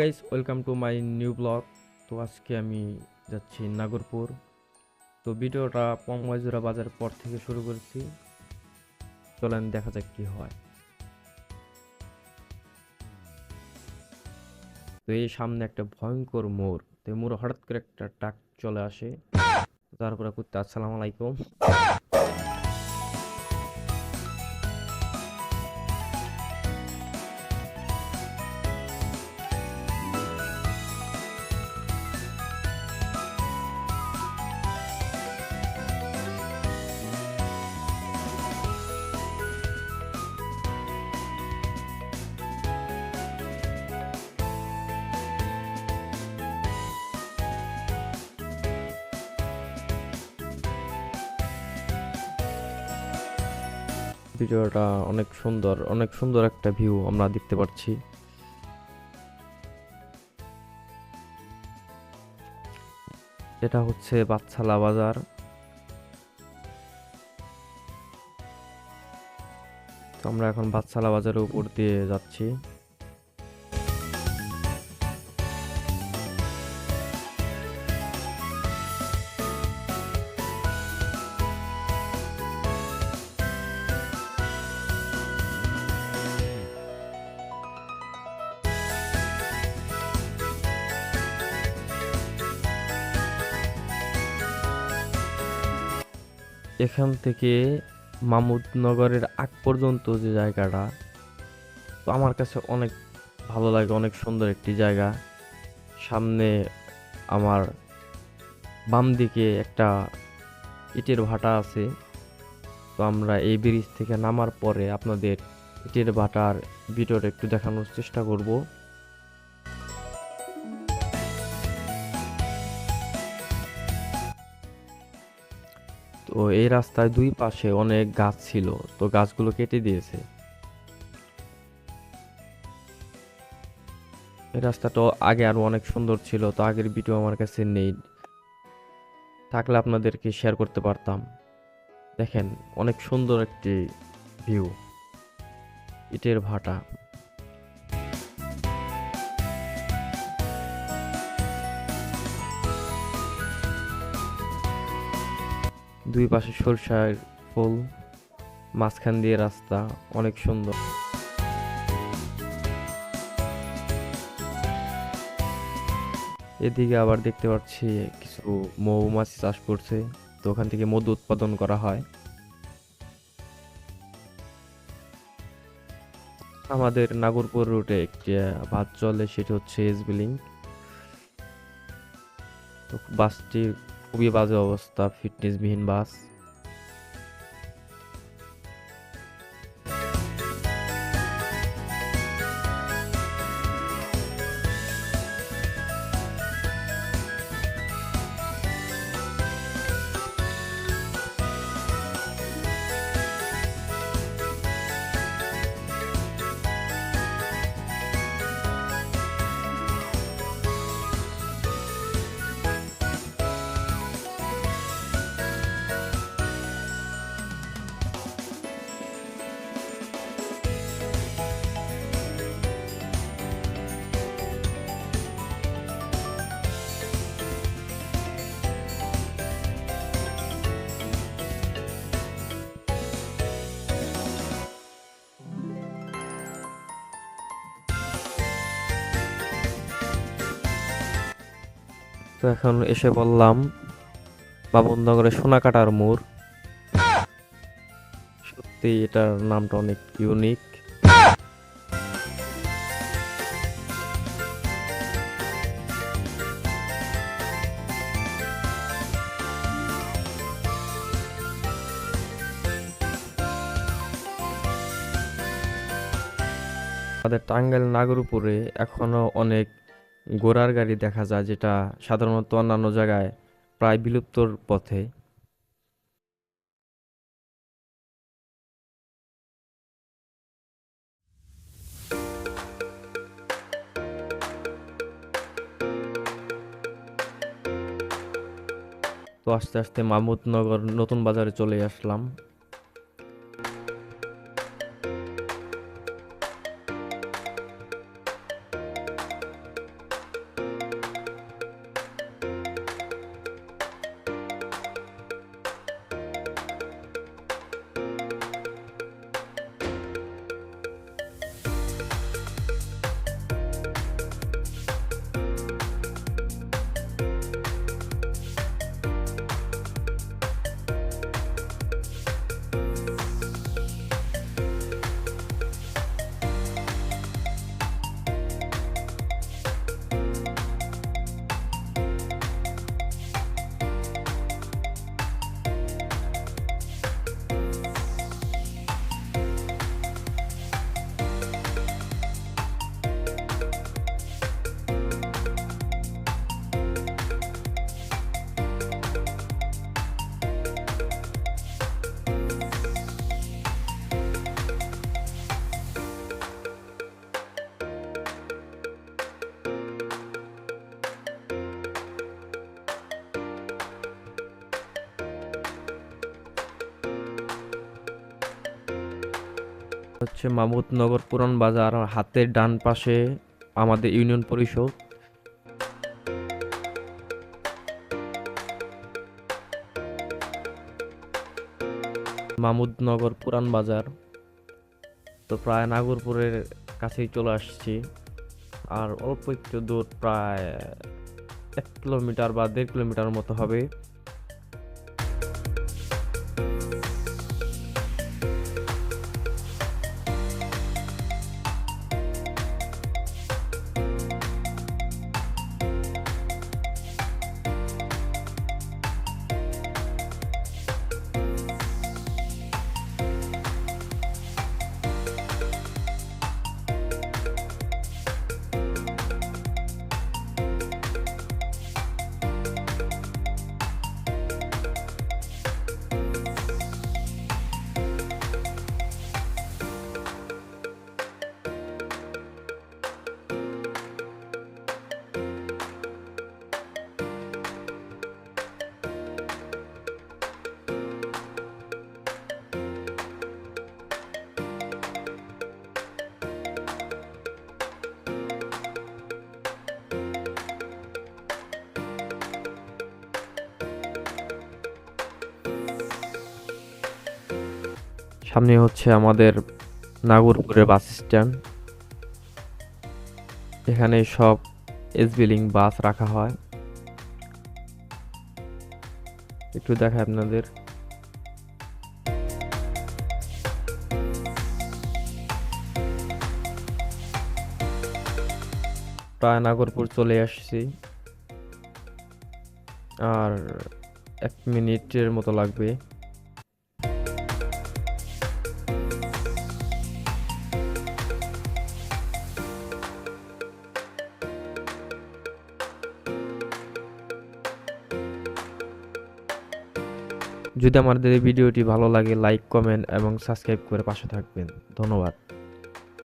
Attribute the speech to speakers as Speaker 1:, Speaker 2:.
Speaker 1: Guys welcome to my new blog তো আজকে আমি যাচ্ছি নাগরপুর। তো ভিডিওটা পঙ্গজোড়া বাজার পর থেকে শুরু করেছি। চলেন দেখা যাক কি হয়। তো এই সামনে একটা ভয়ঙ্কর মোড়। তো মোড়ে হঠাৎ করে একটা ট্রাক চলে আসে। তারপরে করতে আসসালামু আলাইকুম। ভিডিওটা অনেক সুন্দর অনেক সুন্দর একটা ভিউ আমরা দেখতে পাচ্ছি। এটা হচ্ছে বাচ্চালা বাজার। তো আমরা এখন বাচ্চালা বাজারের উপর দিয়ে যাচ্ছি। এখান থেকে মামুদনগরের আগ পর্যন্ত যে জায়গাটা, তো আমার কাছে অনেক ভালো লাগে, অনেক সুন্দর একটি জায়গা। সামনে আমার বাম দিকে একটা ইটের ভাটা আছে। তো আমরা এই ব্রিজ থেকে নামার পরে আপনাদের ইটের ভাটার ভিডিওটা একটু দেখানোর চেষ্টা করব। তো এই রাস্তায় দুই পাশে অনেক গাছ ছিল, তো গাছগুলো কেটে দিয়েছে। এই রাস্তাটা আগে আরও অনেক সুন্দর ছিল, তো আগের ভিডিও আমার কাছে নেই। থাকলে আপনাদেরকে শেয়ার করতে পারতাম। দেখেন, অনেক সুন্দর একটি ভিউ ইটের ভাটা। দুই পাশে সরষার ফুল, মাঝখান দিয়ে রাস্তা, অনেক সুন্দর। এদিকে আবার দেখতে পাচ্ছি কিছু মৌমাছি চাষ করছে, তো ওখান থেকে মধু উৎপাদন করা হয়। আমাদের নাগরপুর রুটে একটি বাস চলে, সেটি হচ্ছে এসবি লিঙ্ক তো বাসটি খুবই বাজে অবস্থা ফিটনেসবিহীন বাস। তো এখন এসে বললাম বাবননগরের সোনাকাটার মোড়। সত্যি এটার নামটা অনেক ইউনিক আমাদের টাঙ্গাইল নাগরপুরে এখনও অনেক ঘোড়ার গাড়ি দেখা যায় যেটা সাধারণত অন্যান্য জায়গায় প্রায় বিলুপ্তর পথে। তো আস্তে আস্তে মাহমুদনগর নতুন বাজারে চলে আসলাম। হচ্ছে মামুদনগর পুরান বাজার হাতের ডান পাশে আমাদের ইউনিয়ন পরিষদ। মামুদনগর পুরান বাজার। তো প্রায় নাগরপুরের কাছেই চলে আসছি। আর অল্প একটু দূর, প্রায় এক কিলোমিটার বা দেড় কিলোমিটার মতো হবে। সামনে হচ্ছে আমাদের নাগরপুরের বাস স্ট্যান্ড। এখানে সব এসবিলিং বাস রাখা হয়। একটু দেখায় আপনাদের। প্রায় নাগরপুর চলে আসছি। আর এক মিনিটের মতো লাগবে। যদি আমাদের এই ভিডিওটি ভালো লাগে লাইক কমেন্ট এবং সাবস্ক্রাইব করে পাশে থাকবেন। ধন্যবাদ।